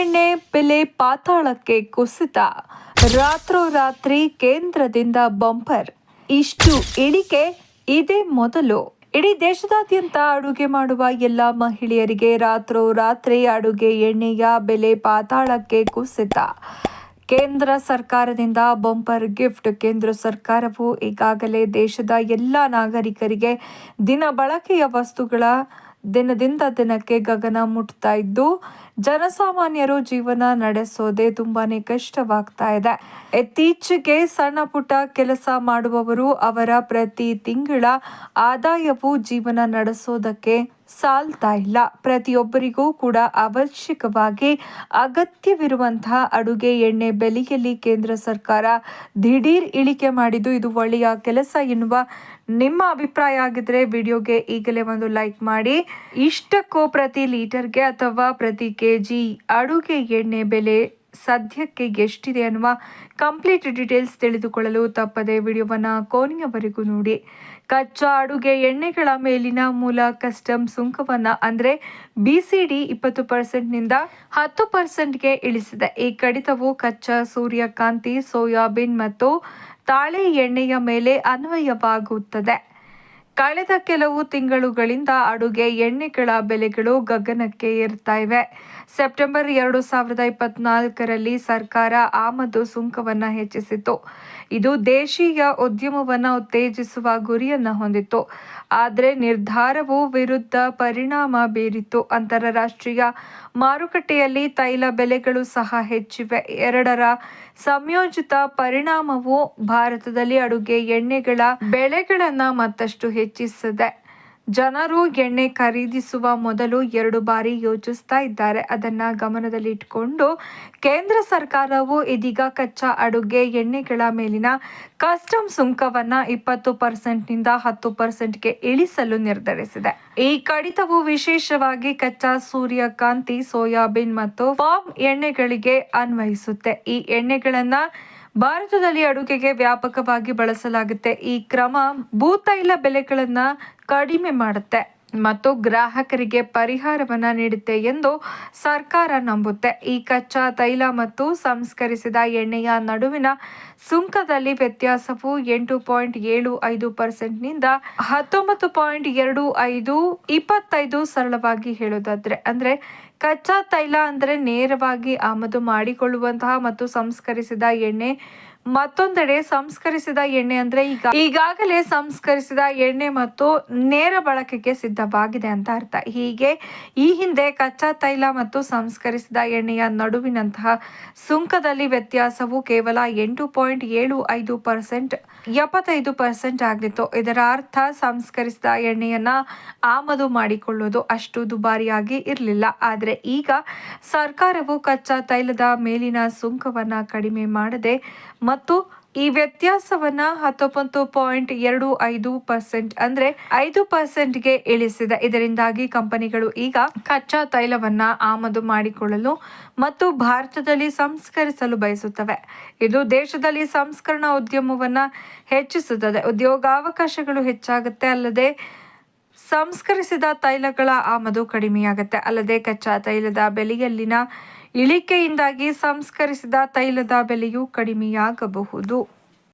ಎಣ್ಣೆ ಬೆಲೆ ಪಾತಾಳಕ್ಕೆ ಕುಸಿತ. ರಾತ್ರೋರಾತ್ರಿ ಕೇಂದ್ರದಿಂದ ಬಂಪರ್. ಇಷ್ಟು ಇಳಿಕೆ ಇದೇ ಮೊದಲು. ಇಡೀ ದೇಶದಾದ್ಯಂತ ಅಡುಗೆ ಮಾಡುವ ಎಲ್ಲ ಮಹಿಳೆಯರಿಗೆ ರಾತ್ರೋರಾತ್ರಿ ಅಡುಗೆ ಎಣ್ಣೆಯ ಬೆಲೆ ಪಾತಾಳಕ್ಕೆ ಕುಸಿತ. ಕೇಂದ್ರ ಸರ್ಕಾರದಿಂದ ಬಂಪರ್ ಗಿಫ್ಟ್. ಕೇಂದ್ರ ಸರ್ಕಾರವು ಈಗಾಗಲೇ ದೇಶದ ಎಲ್ಲ ನಾಗರಿಕರಿಗೆ ದಿನ ಬಳಕೆಯ ವಸ್ತುಗಳ ದಿನದಿಂದ ದಿನಕ್ಕೆ ಗಗನ ಮುಟ್ತಾ ಇದ್ದು, ಜನಸಾಮಾನ್ಯರು ಜೀವನ ನಡೆಸೋದೇ ತುಂಬಾನೇ ಕಷ್ಟವಾಗ್ತಾ ಇದೆ. ಇತ್ತೀಚೆಗೆ ಸಣ್ಣ ಪುಟ್ಟ ಕೆಲಸ ಮಾಡುವವರು ಅವರ ಪ್ರತಿ ತಿಂಗಳ ಆದಾಯವು ಜೀವನ ನಡೆಸೋದಕ್ಕೆ ಸಾಲ್ತಾ ಇಲ್ಲ. ಪ್ರತಿಯೊಬ್ಬರಿಗೂ ಕೂಡ ಅವಶ್ಯಕವಾಗಿ ಅಗತ್ಯವಿರುವಂತಹ ಅಡುಗೆ ಎಣ್ಣೆ ಬೆಲೆಯಲ್ಲಿ ಕೇಂದ್ರ ಸರ್ಕಾರ ದಿಢೀರ್ ಇಳಿಕೆ ಮಾಡಿದ್ದು. ಇದು ಒಳ್ಳೆಯ ಕೆಲಸ ಎನ್ನುವ ನಿಮ್ಮ ಅಭಿಪ್ರಾಯ ಆಗಿದ್ರೆ ವಿಡಿಯೋಗೆ ಈಗಲೇ ಒಂದು ಲೈಕ್ ಮಾಡಿ. ಇಷ್ಟಕ್ಕೂ ಪ್ರತಿ ಲೀಟರ್ಗೆ ಅಥವಾ ಪ್ರತಿ ಕೆ ಜಿ ಅಡುಗೆ ಎಣ್ಣೆ ಬೆಲೆ ಸದ್ಯಕ್ಕೆ ಎಷ್ಟಿದೆ ಅನ್ನುವ ಕಂಪ್ಲೀಟ್ ಡೀಟೇಲ್ಸ್ ತಿಳಿದುಕೊಳ್ಳಲು ತಪ್ಪದೆ ವಿಡಿಯೋವನ್ನು ಕೊನೆಯವರೆಗೂ ನೋಡಿ. ಕಚ್ಚಾ ಅಡುಗೆ ಎಣ್ಣೆಗಳ ಮೇಲಿನ ಮೂಲ ಕಸ್ಟಮ್ ಸುಂಕವನ್ನು ಅಂದರೆ ಬಿ ಸಿ ಡಿ ಇಪ್ಪತ್ತು ಪರ್ಸೆಂಟ್ನಿಂದ ಹತ್ತು ಪರ್ಸೆಂಟ್ಗೆ ಇಳಿಸಿದೆ. ಈ ಕಡಿತವು ಕಚ್ಚಾ ಸೂರ್ಯಕಾಂತಿ, ಸೋಯಾಬೀನ್ ಮತ್ತು ತಾಳೆ ಎಣ್ಣೆಯ ಮೇಲೆ ಅನ್ವಯವಾಗುತ್ತದೆ. ಕಳೆದ ಕೆಲವು ತಿಂಗಳುಗಳಿಂದ ಅಡುಗೆ ಎಣ್ಣೆಗಳ ಬೆಲೆಗಳು ಗಗನಕ್ಕೆ ಏರ್ತಾ ಇವೆ. ಸೆಪ್ಟೆಂಬರ್ ಎರಡು ಸಾವಿರದ ಇಪ್ಪತ್ನಾಲ್ಕರಲ್ಲಿ ಸರ್ಕಾರ ಆಮದು ಸುಂಕವನ್ನು ಹೆಚ್ಚಿಸಿತು ಇದು ದೇಶೀಯ ಉದ್ಯಮವನ್ನು ಉತ್ತೇಜಿಸುವ ಗುರಿಯನ್ನು ಹೊಂದಿತ್ತು. ಆದರೆ ನಿರ್ಧಾರವು ವಿರುದ್ಧ ಪರಿಣಾಮ ಬೀರಿತು ಅಂತಾರಾಷ್ಟ್ರೀಯ ಮಾರುಕಟ್ಟೆಯಲ್ಲಿ ತೈಲ ಬೆಲೆಗಳು ಸಹ ಹೆಚ್ಚಿವೆ. ಎರಡರ ಸಂಯೋಜಿತ ಪರಿಣಾಮವು ಭಾರತದಲ್ಲಿ ಅಡುಗೆ ಎಣ್ಣೆಗಳ ಬೆಲೆಗಳನ್ನು ಮತ್ತಷ್ಟು ಹೆಚ್ಚಿಸಿದೆ ಜನರು ಎಣ್ಣೆ ಖರೀದಿಸುವ ಮೊದಲು ಎರಡು ಬಾರಿ ಯೋಚಿಸ್ತಾ ಇದ್ದಾರೆ. ಅದನ್ನ ಗಮನದಲ್ಲಿಟ್ಟುಕೊಂಡು ಕೇಂದ್ರ ಸರ್ಕಾರವು ಇದೀಗ ಕಚ್ಚಾ ಅಡುಗೆ ಎಣ್ಣೆಗಳ ಮೇಲಿನ ಕಸ್ಟಮ್ ಸುಂಕವನ್ನ ಇಪ್ಪತ್ತು ಪರ್ಸೆಂಟ್ನಿಂದ ಹತ್ತು ಪರ್ಸೆಂಟ್ಗೆ ಇಳಿಸಲು ನಿರ್ಧರಿಸಿದೆ. ಈ ಕಡಿತವು ವಿಶೇಷವಾಗಿ ಕಚ್ಚಾ ಸೂರ್ಯಕಾಂತಿ, ಸೋಯಾಬೀನ್ ಮತ್ತು ಫಾರ್ಮ್ ಎಣ್ಣೆಗಳಿಗೆ ಅನ್ವಯಿಸುತ್ತೆ. ಈ ಎಣ್ಣೆಗಳನ್ನ ಭಾರತದಲ್ಲಿ ಅಡುಗೆಗೆ ವ್ಯಾಪಕವಾಗಿ ಬಳಸಲಾಗುತ್ತೆ. ಈ ಕ್ರಮ ಭೂತೈಲ ಬೆಲೆಗಳನ್ನ ಕಡಿಮೆ ಮಾಡುತ್ತೆ ಮತ್ತು ಗ್ರಾಹಕರಿಗೆ ಪರಿಹಾರವನ್ನ ನೀಡುತ್ತೆ ಎಂದು ಸರ್ಕಾರ ನಂಬುತ್ತೆ. ಈ ಕಚ್ಚಾ ತೈಲ ಮತ್ತು ಸಂಸ್ಕರಿಸಿದ ಎಣ್ಣೆಯ ನಡುವಿನ ಸುಂಕದಲ್ಲಿ ವ್ಯತ್ಯಾಸವು ಎಂಟು ಪಾಯಿಂಟ್ ಏಳು ಐದು ಪರ್ಸೆಂಟ್ನಿಂದ ಹತ್ತೊಂಬತ್ತು ಪಾಯಿಂಟ್ ಎರಡು ಐದು ಇಪ್ಪತ್ತೈದು ಸರಳವಾಗಿ ಹೇಳೋದಾದ್ರೆ ಅಂದ್ರೆ ಕಚ್ಚಾ ತೈಲ ಅಂದರೆ ನೇರವಾಗಿ ಆಮದು ಮಾಡಿಕೊಳ್ಳುವಂತಹ ಮತ್ತು ಸಂಸ್ಕರಿಸಿದ ಎಣ್ಣೆ ಮತ್ತೊಂದೆಡೆ ಸಂಸ್ಕರಿಸಿದ ಎಣ್ಣೆ ಅಂದ್ರೆ ಈಗ ಈಗಾಗಲೇ ಸಂಸ್ಕರಿಸಿದ ಎಣ್ಣೆ ಮತ್ತು ನೇರ ಬಳಕೆಗೆ ಸಿದ್ಧವಾಗಿದೆ ಅಂತ ಅರ್ಥ. ಹೀಗೆ ಈ ಹಿಂದೆ ಕಚ್ಚಾ ತೈಲ ಮತ್ತು ಸಂಸ್ಕರಿಸಿದ ಎಣ್ಣೆಯ ನಡುವಿನಂತಹ ಸುಂಕದಲ್ಲಿ ವ್ಯತ್ಯಾಸವು ಕೇವಲ ಎಂಟು ಪಾಯಿಂಟ್ ಏಳು ಐದು ಪರ್ಸೆಂಟ್, ಎಪ್ಪತ್ತೈದು ಪರ್ಸೆಂಟ್ ಆಗಿತ್ತು ಇದರ ಅರ್ಥ ಸಂಸ್ಕರಿಸಿದ ಎಣ್ಣೆಯನ್ನ ಆಮದು ಮಾಡಿಕೊಳ್ಳುವುದು ಅಷ್ಟು ದುಬಾರಿಯಾಗಿ ಇರಲಿಲ್ಲ. ಆದರೆ ಈಗ ಸರ್ಕಾರವು ಕಚ್ಚಾ ತೈಲದ ಮೇಲಿನ ಸುಂಕವನ್ನ ಕಡಿಮೆ ಮಾಡದೆ ಮತ್ತು ಈ ವ್ಯತ್ಯಾಸವನ್ನ ಹತ್ತೊಂಬತ್ತು ಪಾಯಿಂಟ್ ಎರಡು ಐದು ಪರ್ಸೆಂಟ್ ಅಂದ್ರೆ ಐದು ಪರ್ಸೆಂಟ್ಗೆ ಇಳಿಸಿದೆ. ಇದರಿಂದಾಗಿ ಕಂಪನಿಗಳು ಈಗ ಕಚ್ಚಾ ತೈಲವನ್ನ ಆಮದು ಮಾಡಿಕೊಳ್ಳಲು ಮತ್ತು ಭಾರತದಲ್ಲಿ ಸಂಸ್ಕರಿಸಲು ಬಯಸುತ್ತವೆ. ಇದು ದೇಶದಲ್ಲಿ ಸಂಸ್ಕರಣಾ ಉದ್ಯಮವನ್ನ ಹೆಚ್ಚಿಸುತ್ತದೆ. ಉದ್ಯೋಗಾವಕಾಶಗಳು ಹೆಚ್ಚಾಗುತ್ತೆ. ಅಲ್ಲದೆ ಸಂಸ್ಕರಿಸಿದ ತೈಲಗಳ ಆಮದು ಕಡಿಮೆಯಾಗುತ್ತೆ. ಅಲ್ಲದೆ ಕಚ್ಚಾ ತೈಲದ ಬೆಲೆಯಲ್ಲಿನ ಇಳಿಕೆಯಿಂದಾಗಿ ಸಂಸ್ಕರಿಸಿದ ತೈಲದ ಬೆಲೆಯು ಕಡಿಮೆಯಾಗಬಹುದು.